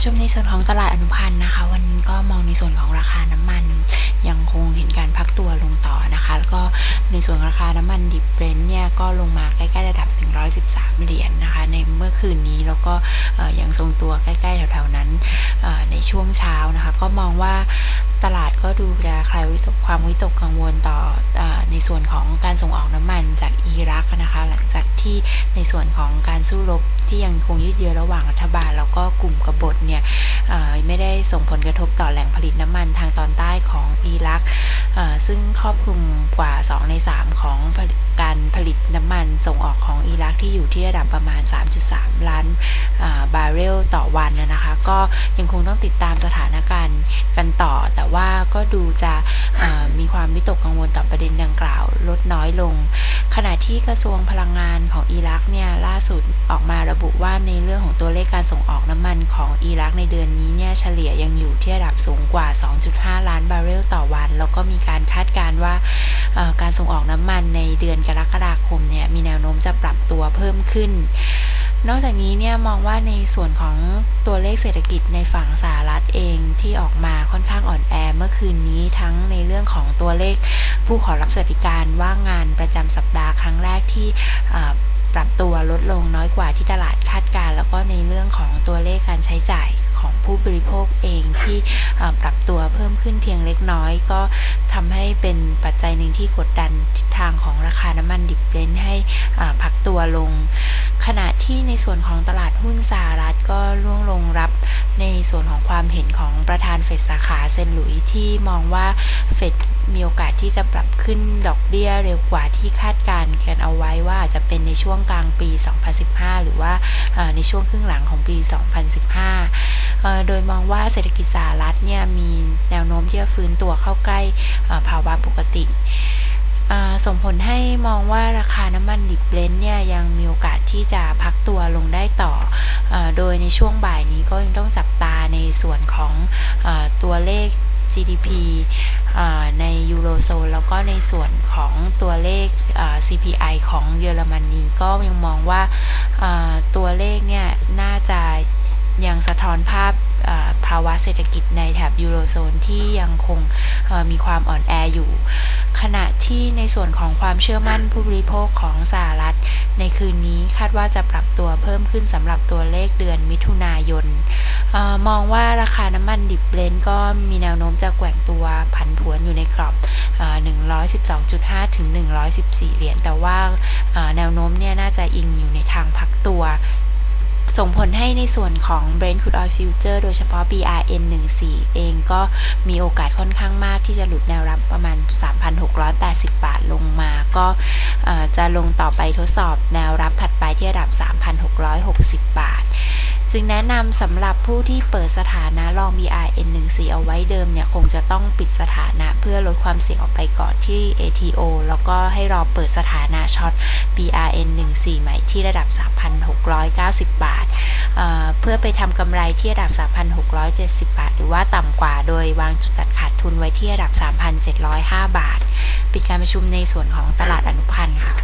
ชมในส่วนของตลาดอนุพันธ์นะคะ วันนี้ก็มองในส่วนของราคาน้ำมัน ยังคงเห็นการพักตัวลงต่อนะคะ แล้วก็ในส่วนราคาน้ำมันดิบเบรนท์เนี่ยก็ลงมาใกล้ๆระดับ 113 เหรียญนนะคะ ในเมื่อคืนนี้แล้วก็ยังทรงตัวใกล้ๆแถวๆนั้นในช่วงเช้านะคะ ก็มองว่า ตลาดก็ดูจะคลายวิตกความวิตกกังวลต่ออในส่วนของการส่งออกน้ำมันจากอิรักนะคะ หลังจากที่ในส่วนของการสู้รบที่ยังคงยืดเยื้อระหว่างรัฐบาล แล้วก็กลุ่มกบฏเนี่ยไม่ได้ส่งผลกระทบต่อแหล่งผลิตน้ำมันทางตอนใต้ของอิรักซึ่งครอบคลุมกว่า 2 ใน 3 ของการผลิตน้ำมันส่งออกของอิรักที่อยู่ที่ระดับประมาณ 3.3 ล้านอ่าบาร์เรลต่อวันนะคะ ก็ยังคงต้องติดตามสถานการณ์กันต่อ ก็ดูจะมีความวิตกกังวลต่อประเด็นดังกล่าวลดน้อยลง ขณะที่กระทรวงพลังงานของอิรักเนี่ยล่าสุดออกมาระบุว่าในเรื่องของตัวเลขการส่งออกน้ำมันของอิรักในเดือนนี้เนี่ยเฉลี่ยยังอยู่ที่ระดับสูงกว่า 2.5 ล้านบาร์เรลต่อวัน แล้วก็มีการคาดการณ์ว่าการส่งออกน้ำมันในเดือนกรกฎาคมเนี่ยมีแนวโน้มจะปรับตัวเพิ่มขึ้น นอกจากนี้เนี่ยมองว่าในส่วนของตัวเลขเศรษฐกิจในฝั่งสหรัฐเองที่ออกมาค่อนข้างอ่อนแอเมื่อคืนนี้ทั้งในเรื่องของตัวเลขผู้ขอรับสวัสดิการว่างงานประจำสัปดาห์ครั้งแรกที่ปรับตัวลดลงน้อยกว่าที่ตลาดคาดการ์แล้วก็ในเรื่องของตัวเลขการใช้จ่ายของผู้บริโภคเองที่ปรับตัวเพิ่มขึ้นเพียงเล็กน้อย ก็ทำให้เป็นปัจจัยหนึ่งที่กดดันทิศทางของราคาน้ำมันดิบเบรนท์ให้อ่าพักตัวลง ขณะที่ในส่วนของตลาดหุ้นสหรัฐก็ร่วงลงรับในส่วนของความเห็นของประธานเฟดสาขาเซนหลุยที่มองว่าเฟดมีโอกาสที่จะปรับขึ้นดอกเบี้ยเร็วกว่าที่คาดการณ์กันเอาไว้ว่าอาจจะเป็นในช่วงกลางปี 2015 หรือว่าในช่วงครึ่งหลังของปี 2015 โดยมองว่าเศรษฐกิจสหรัฐเนี่ยมีแนวโน้มที่จะฟื้นตัวเข้าใกล้ภาวะปกติส่งผลให้มองว่าราคาน้ำมันดิบเบรนท์เนี่ยยัง ที่จะพักตัวลงได้ต่ออโดยในช่วงบ่ายนี้ก็ยังต้องจับตาในส่วนของอตัวเลข GDP ในยูโรโซนแล้วก็ในส่วนของตัวเลข CPI ของเยอรมนีก็ยังมองว่าตัวเลขเนี่ยน่าจะยังสะท้อนภาพภาวะเศรษฐกิจในแถบยูโรโซนที่ยังคงมีความอ่อนแออยู่ ขณะที่ในส่วนของความเชื่อมั่นผู้บริโภคของสหรัฐ ในคืนนี้คาดว่าจะปรับตัวเพิ่มขึ้นสำหรับตัวเลขเดือนมิถุนายนออมองว่าราคาน้ำมันดิบเบรนท์ก็มีแนวโน้มจะแกว่งตัวผันผวนอยู่ในกรอบเออ112.5 ถึง 114 เหรียญ แต่ว่าแนวโน้มเนี่ยน่าจะอิงอยู่ในทางพักตัวส่งผลให้ในส่วนของ Brent Crude Oil Future โดยเฉพาะ BRN 14เองก็มีโอกาสค่อนข้างมากที่จะหลุดแนวรับประมาณ 3,680 บาทลงมา ก็จะลงต่อไปทดสอบแนวรับถัดไปที่ระดับ 3,660 บาท จึงแนะนำสำหรับผู้ที่เปิดสถานะลอง BRN 14เอาไว้เดิมเนี่ย คงจะต้องปิดสถานะเพื่อลดความเสี่ยงออกไปก่อนที่ ATO แล้วก็ให้รอเปิดสถานะช็อต BRN 14ใหม่ที่ระดับ 3,690 บาท เพื่อไปทำกำไรที่ระดับ 3,670 บาท หรือว่าต่ำกว่าโดยวางจุดตัดขาดทุนไว้ที่ระดับ 3,705 บาท ปิดการประชุมในส่วนของตลาดอนุพันธ์ค่ะ